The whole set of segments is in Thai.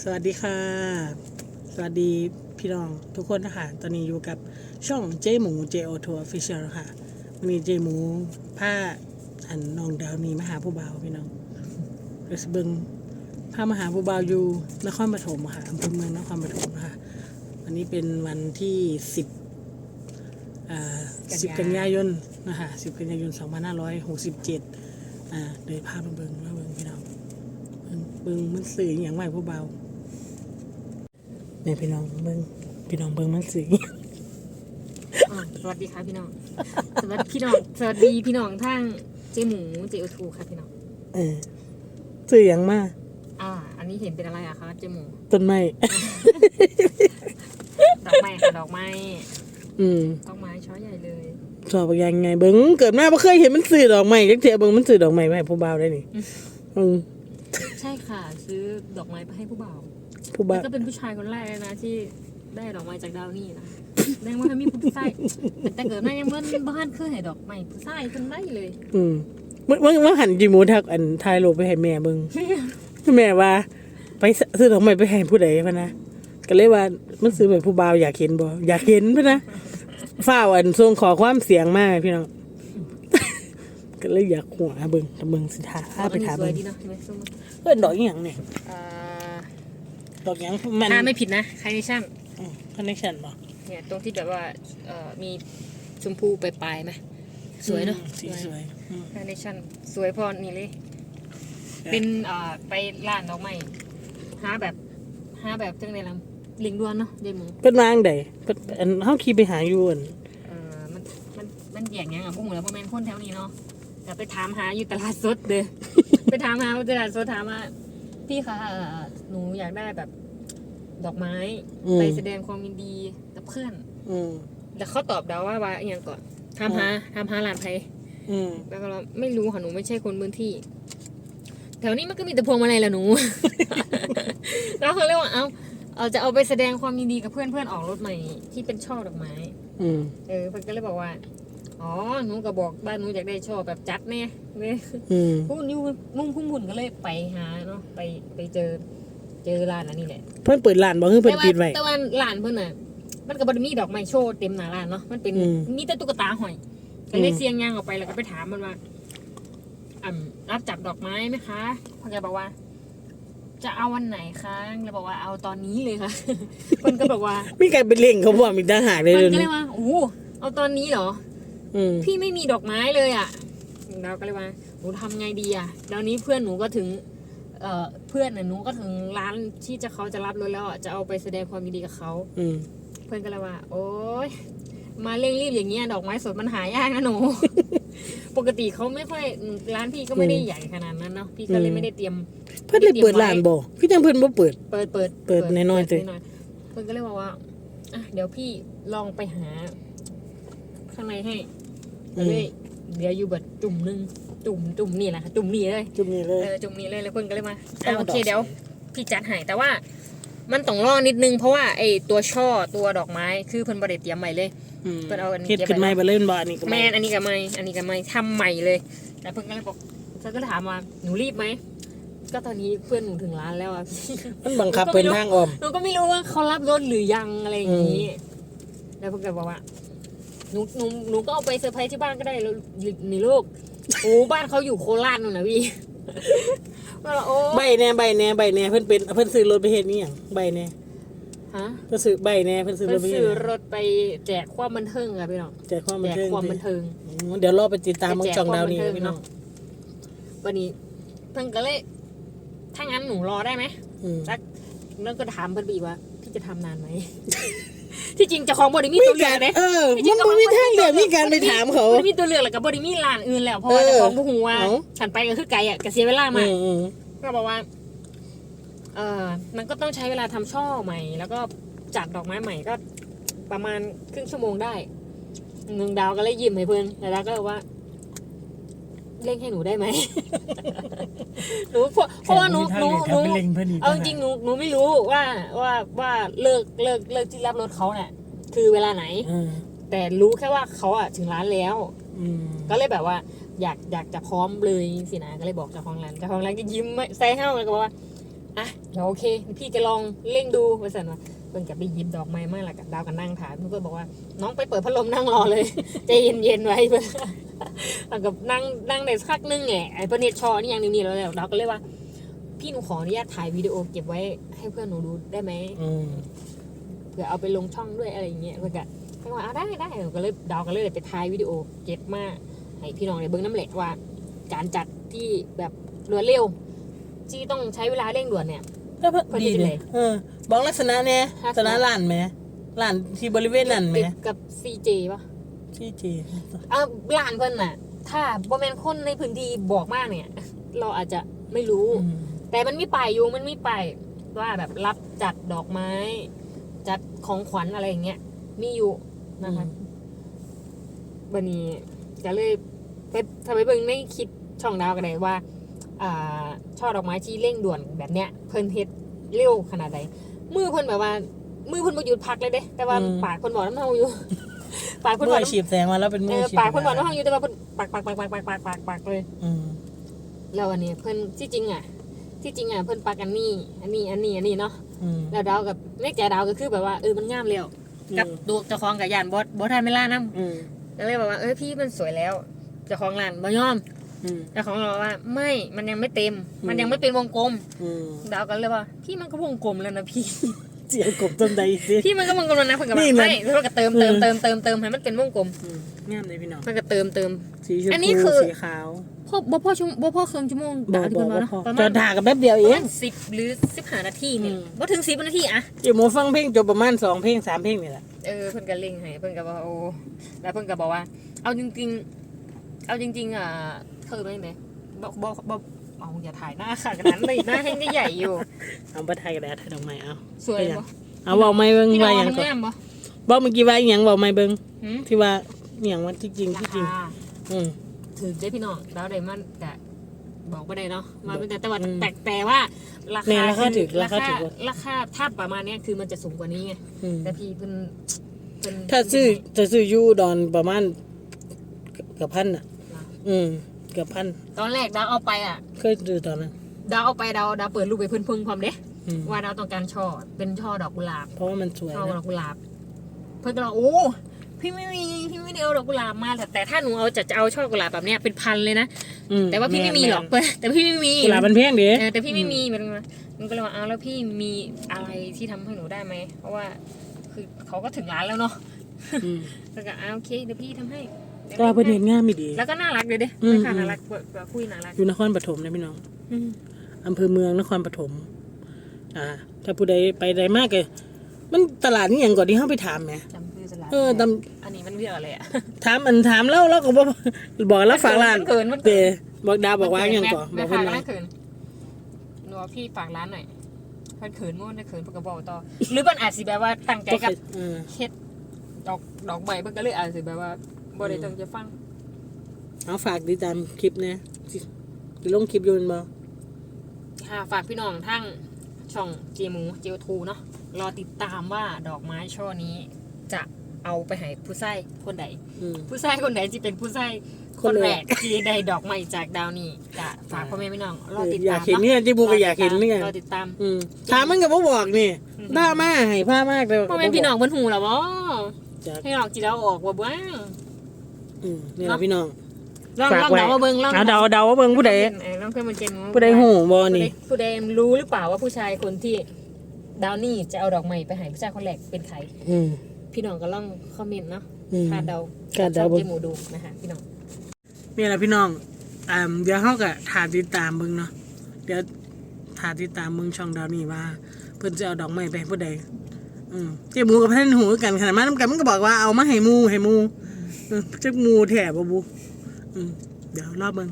สวัสดีค่ะ สวัสดีพี่น้องทุกคนนะคะตอนนี้อยู่กับช่องเจหมูเจโอทัวร์ฟิชเชอร์ค่ะวันนี้เจหมูผ้าอันน้องดาวนี้มาหาผู้บ่าวพี่น้องเรสเบิงผ้ามาหาผู้บ่าวอยู่นครปฐมค่ะอำเภอเมืองนครปฐมค่ะวันนี้เป็นวันที่สิบอ่าสิบกันยายนนะคะสิบกันยายนสองพันห้าร้อยหกสิบเจ็ดอ่าเลยพามาเบิงมาเบิงพี่น้องเบิ่งเบิ่งมันสื่ออหย่างไรผู้เบา เนี่ยพี่น้องเบิ่งพี่น้องเบิ่งมันสื่ออหยังอ่าสวัสดีค่ะพี่น้อง สวัสดีพี่น้อง สวัสดีพี่น้องทางเจหมูเจโอทูค่ะพี่น้อง เออสื่ออหย่างมากอ่า อันนี้เห็นเป็นอะไรอะคะเจหมู ต้นไม้ ดอกไม้ค่ะดอกไม้อืมดอกไม้ช้อใหญ่เลยชอบยังไงเบิ่งเกิดมาบ่เคยเห็นมันสื่อดอกไม้จักเทียเบิ่งมันสื่อดอกไม้ไว้ให้ผู้เบาได้นี่อืมใช่ค่ะ ซื้อดอกไม้ไปให้ผู้บ่าว ผู้แล้เบาวก็เป็นผู้ชายคนแรกเลยนะที่ได้ดอกไม้จากดาวนี่นะแสดงว่าถ้ามีผู้ชายแต่เกิดมายังเมื่อบ้านเคยให้ดอกไม้ผู้ชายคนได้เลย อืมเมื่อเมื่อเมื่อหันจิหมูทักอันถ่ายรูปไปให้แม่เบิ่งแม่ว่า ไปซื้อดอกไม้ไปให้ผู้ใดพะนะก็เลยว่ามันซื้อไปผู้บ่าวอยากเห็นบ่อยากเห็นพะนะฝ้าวอันส่งขอความเสียงมากพี่น้องก็เลยอยากหัวเบิ่งแต่เบิ่งสิทาไปถามสวเบิ่ยงดีเนาะเห็นไหมส้มเอิ้นดอกอีหยังเนี่ยอ่า ดอกหยังมันถ้าไม่ผิดนะใครในช่างคอนเนคชั่นบ่เนี่ยตรงที่แบบว่าเอ่อมีชมพูปลายๆไหมสวยเนาะสีสวยอืมคาร์เนชั่นสวยพอนี่เลย เป็นเอ่อไปร้านดอกไม้หาแบบหาแบบจังไดล่ะลิงดวนเนาะเดหมูเพิ่นวางใดเพิ่นอันเฮาขี่ไปหาอยู่อันเอ่อมันมันมันแยกหยังอะพวกหมูแล้วพวกแมนคนแถวนี้เนาะแต่ไปถามหาอยู่ตลาดสดเด้อไปถามหาอยู่ตลาดสดถามว่า พี่คะเอ่อหนูอยากได้แบบดอกไม้อืมไปแสดงความยินดีกับเพื่อนอืมแล้วเขาตอบเดาว่าว่าอหย่างก่อนถามหาถามหาร้านไผอืมแล้วก็เราไม่รู้ค่ะหนูไม่ใช่คนพื้นที่แถวนี้มันก็มีแต่พวงมาลัยแหละหนูแล้วเขาเรียกว่าเอาเอาจะเอาไปแสดงความยินดีกับเพื่อนเพื่อนออกรถใหม่ที่เป็นช่อดอกไม้อืมเออเพื่อนก็เลยบอกว่า อ๋อหนูก็บอกบ้านหนูอยากได้ช่อแบบจัดแน่เนี่ยอืมพุ่นอยู่มุ่งพุ่งบุญก็เลยไปหาเนาะไปไปเจอ เจอร้านอันนี้แหละเพิ่นเปิดร้านบ่คือเพิ่นแต่ว่าปิดไว้ แต่ว่าร้านเพื่อนน่ะ มันก็บ่ได้มีดอกไม้โชว์เต็มหน้าร้านเนาะมันเป็นอืมมีแต่ตุ๊กตาหอยก็เลยอืมเสียงยางออกไปแล้วก็ไปถามมันว่าอ่ำรับจับดอกไม้ไหมคะพ่อแกบอกว่า จะเอาวันไหนคะเราบอกว่าเอาตอนนี้เลยค่ะ เพิ่นก็บอกว่า มีการไปเล่งเขาพร้อมอีกต่างหากเลยเพิ่เดี๋ยวนก็เลนี้ยว่าโอ้เอาตอนนี้เหรอ อืมพี่ไม่มีดอกไม้เลยอะเราก็เลยว่าหนูทำไงดีอะแล้วนี้เพื่อนหนูก็ถึง เอ่อเพื่อนน่ะหนูก็ถึงร้านที่จะเขาจะรับรถแล้วอะจะเอาไปแสดงความยินดีกับเขา อืมเพื่อนก็เลยว่า โอ๊ย มาเร่งรีบอย่างเงี้ยดอกไม้สดมันหายากนะหนู ปกติเขาไม่ค่อยร้านพี่ก็ไม่ได้ใหญ่ขนาดนั้นเนาะพี่ก็เลยไม่ได้เตรียม เพิ่นเลยเปิดร้านบ่พี่จังเพิ่นบ่เปิด เปิดเปิดเปิดน้อยๆเปิดสิเพื่อนก็เลยบอกว่าอะเดี๋ยวพี่ลองไปหา ข้างในให้ ก็เลยเดี๋ยวอยู่เบิดจุ่มหนึงจุ่มจุ่มนี่แหละค่ะจุ่มนี่เลยจุดนี้เลยเออจุ่มนี้เลยแล้วเพื่อนก็เลยมาต้ออะงโอเอาดอกเคเดี๋ยวพี่จัดให้แต่ว่ามันต้องรอนิดนึงเพราะว่าไอ้ตัวช่อตัวดอกไม้คือเพิ่นบริเตรียมใหม่เลยอืมเพิ่นเอาอันนี้เฮ็ดขึ้นใหม่บ่เล่นบ่อันนี้ก็แมไม่นอันนี้กับไม่อันนี้กับไม่ทำใหม่เลย แต่เพื่อนก็เลยบอกเพื่อนก็ถามว่าหนูรีบไหมก็ตอนนี้เพื่อนหนูถึงร้านแล้วอะมันบังคับเป็นทางอ้อม หนูก็ไม่รู้ว่าเขารับรถหรือยังอะไรอย่างนี้ แล้วเพื่อนก็บอกว่า หนูหนูหนูก็เอาไปเซอร์ไพรส์ที่บ้านก็ได้แล้วนี่ลูกโอ้บ้านเขาอยู่โคราชนู่นนะพี่ว่าโอ้ใบแน่ใบแน่ใบแน่เพิ่นเป็นเพิ่นซื้อรถไปเฮ็ดนี่หยังใบแน่ฮะเพิ่นซื้อใบแน่เพิ่นซื้อรเพื่ถอไปเฮ็ซื้ดอหยังรถไปแจกความบันเทิงค่ะพี่น้องแจกความบัแจนกเทิงความบันเทิงอืมเดี๋ยวรอไปติดตามมังจองดาวนี่ไปแจกนะพี่น้องวันนี้เพิ่งก็เลยถ้างั้นหนูรอได้ไหมอืมสักแล้วก็ถามเพิ่นไปอีกว่า พี่จะทำนานไหม ที่จริงเจะของบริมีตัวเลือกเด้เออมันบ่มีทางเลือกมีการไปถามเขา บริมีตัวเลือกแล้วกับบริมีร้านอื่นแล้วเพราะว่าเออเจ้าของผู้หูว่าเอ้าฉันไปก็คือไกลอะก็เสียเวลามาอืกมอืมก็บอกว่า เออมันก็ต้องใช้เวลาทำช่อใหม่ แล้วก็จัดดอกไม้ใหม่ก็ ประมาณครึ่งชั่วโมงได้หนึ่งดาวก็เลยยิ้มให้เพื่อนแต่ดาวก็บอกว่า เร่งให้หนูได้ไหม หนูเพราะเพราะว่าหนูหนูหนูไปเล็งเพิ่นอีกเอาจริงๆหนูหนูไม่รู้ว่าว่าว่าเลิกเลิกเลิกที่รับรถเขาเนี่ยคือเวลาไหนอืมแต่รู้แค่ว่าเขาอะถึงร้านแล้วอืมก็เลยแบบว่า อยากอยากจะพร้อมเลยสินะก็เลยบอกเจ้าของร้านเจ้าของร้านก็ยิ้มไม่ใส่ห้าวเลยก็บอกว่าอะเดี๋ยวโอเค พี่จะลองเร่งดูไปสั่นว่า เพิ่นกับไปหยิบดอกไม้มาแล้วกับดาวกันนั่งถามเพื่อนบอกว่า น้องไปเปิดพัดลมนั่งรอเลยใจเย็นๆไว้เพื่อนแล้วกับนั่งนั่งในสักนึงไงไอ้เพื่อนเนตชอนี่ยังนี่แล้วแล้วดาวก็เลยว่า พี่หนูขออนุญาตถ่ายวิดีโอเก็บไว้ให้เพื่อนหนูดูได้ไหมอืมเผื่อเอาไปลงช่องด้วยอะไรอย่างเงี้ยเพื่อนก็เพื่อนว่าเอาได้ได้ก็เลยดาวก็เลยไปถ่ายวิดีโอเก็บมาให้พี่น้องในเบิ้งน้ำเหล็กว่า การจัดที่แบบรวดเร็วที่ต้องใช้เวลาเร่งด่วนเนี่ย ก็เพิ่นพอดีดีเลเลยยเออบอกลักษณะเนี่ยลัลักกษษณะ ณะร้านไหมร้านที่บริเวณนั้นไหมติดกับ CJ ป่ะที่เจอะร้านเพิ่นน่ะ ถ้าบ่แม่นคนในพื้นที่บอกมากเนี่ย เราอาจจะไม่รู้ อืม แต่มันมีป้ายอยู่มันมีป้ายว่าแบบรับจัดดอกไม้ จัดของขวัญอะไรอย่างเงี้ยมีอยู่นะคะบันนี้จะเลยไปทำไปเบิ่งในคลิปช่องดาวกันเลยว่าอ่า ช่อดอกไม้ที่เร่งด่วนแบบเนี้ยเพิ่นเฮ็ดเร็วขนาดใดมือเพิ่นแบบว่า มือเพิ่นบ่หยุดพักเลยเด้แต่ว่าปากเพิ่นบอกน้ำเฮาอยู่ปากเพิ่นมืบออกฉีบแสงมาแล้วเป็นมืเอออฉีบปากเพิ่นบอกน้ำเฮาอยู่แต่ว่าเพิ่นปากปากปากปากปากปากปากปากเลยอืมแล้วอันนี้เพิ่นที่จริงอะ ที่จริงอะเพิ่นปักอันนี้ อันนี้อันนี้อันนี้เนาะอืมแล้วดาวกับในใจดาวก็คือแบบว่าเออมันงามแล้วกับอืมตัวเจ้าของกับยานบอสบอสทันไม่ล่านํอืมก็เลยบอกว่าเออพี่มันสวยแล้วเจ้าของร้านบ่ยอม อืมเจ้าของร้านบอกว่าไม่มันยังไม่เต็ม อืม มันยังไม่เป็นวงกลมอืมดาวก็เลยว่าพี่มันก็วงกลมแล้วนะพี่เสียงกบต้นใดสิ พี่มันก็วงกลมแล้วนะเพิ่นก็บอนี่กมันไม่เพิ่นก็เติมเติมเติมเติมเติมให้มันเป็นวงกลมอืมงามเลยพี่น้องเพิ่นก็เติมเติม สีชมอันนี้พูคือสีขาวพ่อบ่พ่อชั่วโมงบ่พ่อครึ่งชั่วโมงบอดากวที่บอเพิ่กนบอกว่าเนาะพอประมาจะณด่ากันแป๊บเดียวปเอระงมาณสิบหรือสิบห้านาทีนี่อืมบ่ถึงสิบนาทีอะเดี๋ยวหมูฟังเพลงจบประมาณสองเพลงสามเพลงนี่แหละเออเพิ่นก็เล็งให้เพิ่นก็บอกว่าโอ้แล้วเพิ่นก็บอกว่า เอาจริง ๆ เอาจริง ๆอะ คือเป็นไงบอกบอกบอกเอาอย่าถ่ายหน้าค่ะกันนั้นเลยหน้าแห้งใหญ่ๆอยู่ เอาไปไทยกันแล้วไทยดอกไม้เอาสวยบ่เอาบอกไม่เบิ้งพี่น้อว่างอย่างทำก่อนงามบ่บอกเมื่อกี้ว่าอหย่างบอกไม่เบิ้งหืมที่ว่าอหย่างว่าที่จริงราที่จริงคาอืมถือได้พี่น้องแล้วได้มันแต่บอกไม่ได้เนาะมาเป็นแต่แต่ว่าอืมแต่แต่ว่า ราเนี่ยคาราคาถึกคือราคาถึกราคาถ้าประมาณเนี้ยคือมันจะสูงกว่านี้ไงอืมแต่พี่เพิ่นเพิ่นถ้าซื้อจะซื้ออยูดอนประมาณเกับพันอะ อืม เกับพัน ตอนแรกดาวเอาไปอะ เคยซื้อตอนนั้น ดาวเอาไปดาวดาวเปิดรูปไปเพิ่นเพิ่งความเด้อืมว่าดาวต้องการช่อเป็นช่อดอกกุหลาบ เพราะว่ามันสวยช่อนะดอกกุหลาบ เพื่อนก็บอกโอ้พี่ไม่มีพี่ไม่ได้เอาดอกกุหลาบมาแต่แต่ถ้าหนูเอาจะจะเอาช่อกุหลาบแบบเนี้ยเป็นพันเลยนะอืแต่ว่าพี่ไม่มีหรอกแนแต่พี่ไม่มีกุหลาบมันแพงดิ เออแต่พี่ไม่มีมันมันก็เลยว่าเอาแล้วพี่มีอะไรที่ทำให้หนูได้ไหมเพราะว่าคือเขาก็ถึงร้านแล้วเนาะอืมแล้วก็อ่าโอเคเดี๋ยวพี่ทำให้ ก็ว่าเพิ่นเห็นงามไม่ดี แล้วก็น่ารักเลยเด้อืม ไม่ค่ะน่ารักแบบคุยน่ารักอยู่นครปฐมนะพี่น้องอืมอำเภอเมืองนครปฐมอ่า ถ้าผู้ใดไปใดมากเลยมันตลาดนี่อย่างก่อนที่เข้าไปถามไหมจำชื่อสลัดเออตอันนี้มันเรียกอะไรอะำถามอันถามแล้วแล้วก็บอกบอกแล้วฝากร้านมันเกินมันเตเกินบอกดาวบอกว่าอย่างก่อนบแม่อกค้าเพิ่นก็ว่านั่งเขินหนูว่าพี่ฝากร้านหน่อยเพิ่นเขินมั่วได้เขินเพิ่นก็บอกต่อ หรือมันอาจสิแบบว่าตั้งใจก็กับเออเฮ็ดดอกดอกใบเพิ่นก็เลยอาจสิแบบว่า บ่ได้ตั้งใจฟังเอาฝากติดตามคลิปนะสิสิลงคลิปอยูนบ่ค่ะฝากพี่น้องทั้งช่องเจหมูเจลทูเนาะรอติดตามว่าดอกไม้ช่อนี้จะเอาไปให้ผู้ใส่คนใดอืมผู้ใส่คนไหนจะเป็นผู้ใส่คคนนแรแรกกที่ได้ดอกไม้จากดาวนี่จะฝากพ่อแม่พี่น้องรอติดอยาตากมเห็นเนาะเนี่ยจิบูก็อยากเห็นนี่ไงรอติดตามอืมถามมันก็บ่บอกนี่อืมด่ามาให้ผ้ามากเลยพ่อแม่พี่น้องบนหูเหรอบ่จากให้ออกจีเดาออกว่าบ้าง อืมนี่แหละพี่น้องลองฝากลองไว้เดาว่าเบิ่งลองเอาเดาเดาว่าเบิ่งผู้ใดเออลองเพื่อนมันเจมผู้ใดหูบ่ผู้ใดนี่ ผู้ใดรู้หรือเปล่าว่าผู้ชายคนที่ดาวนี่จะเอาดอกไม้ไปให้ผู้ชายคนแรกเป็นใคร อืม พี่น้องก็ลองคอมเมนต์เนาะอืมคาดเดาคาดเดาช่องเบิ่งเจหมูดูนะคะพี่น้อง นี่แหละพี่น้องอ่าเดี๋ยวเฮาก็ถามติดตามเบิ่งเนาะ เดี๋ยวถามติดตามเบิ่งช่องดาวนี่ว่า เพิ่นจะเอาดอกไม้ไปให้ผู้ใด อืมเจ๊หมูกับเพิ่นหูกันขนาดมานํกันมันก็บอกว่าเอามาให้หมูให้หมูเออ จักหมูแท้บ่บุอืมเดี๋ยวรอเบิง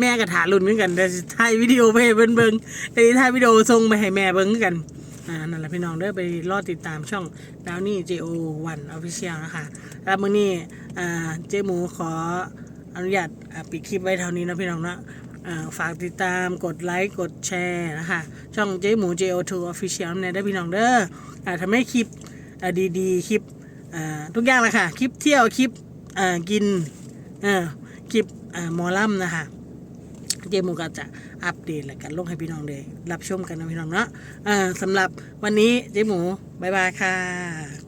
แม่ก็ถาลุ้นเหมือนกันเดี๋ยวสิถ่ายวิดีโอไปให้เพิ่นเบิงเดี๋ยวสิถ่ายวิดีโอส่งไปให้แม่เบิ่งคือกันอ่านั่นแหละพี่น้องเด้อไปรอติดตามช่องดาวนี่ JO1 Official นะคะแล้วมื้อนี้อ่าเจ๊หมูขออนุญาตปิดคลิปไว้เท่านี้นะพี่น้องนะอ่าฝากติดตามกดไลค์ กดแชร์นะคะ ช่องเจ๊หมู JO2 Official เนี่ยได้พี่น้องเด้อทำให้คลิปดีๆ คลิปทุกอย่างเลยค่ะ คลิปเที่ยว คลิป กินเอ่าคลิปอ่าหมอลำนะคะเจหมูก็จะอัปเดตและกันลงให้พี่น้องได้รับชมกันนะพี่น้องเนาะะสำหรับวันนี้เจหมูบายบายค่ะ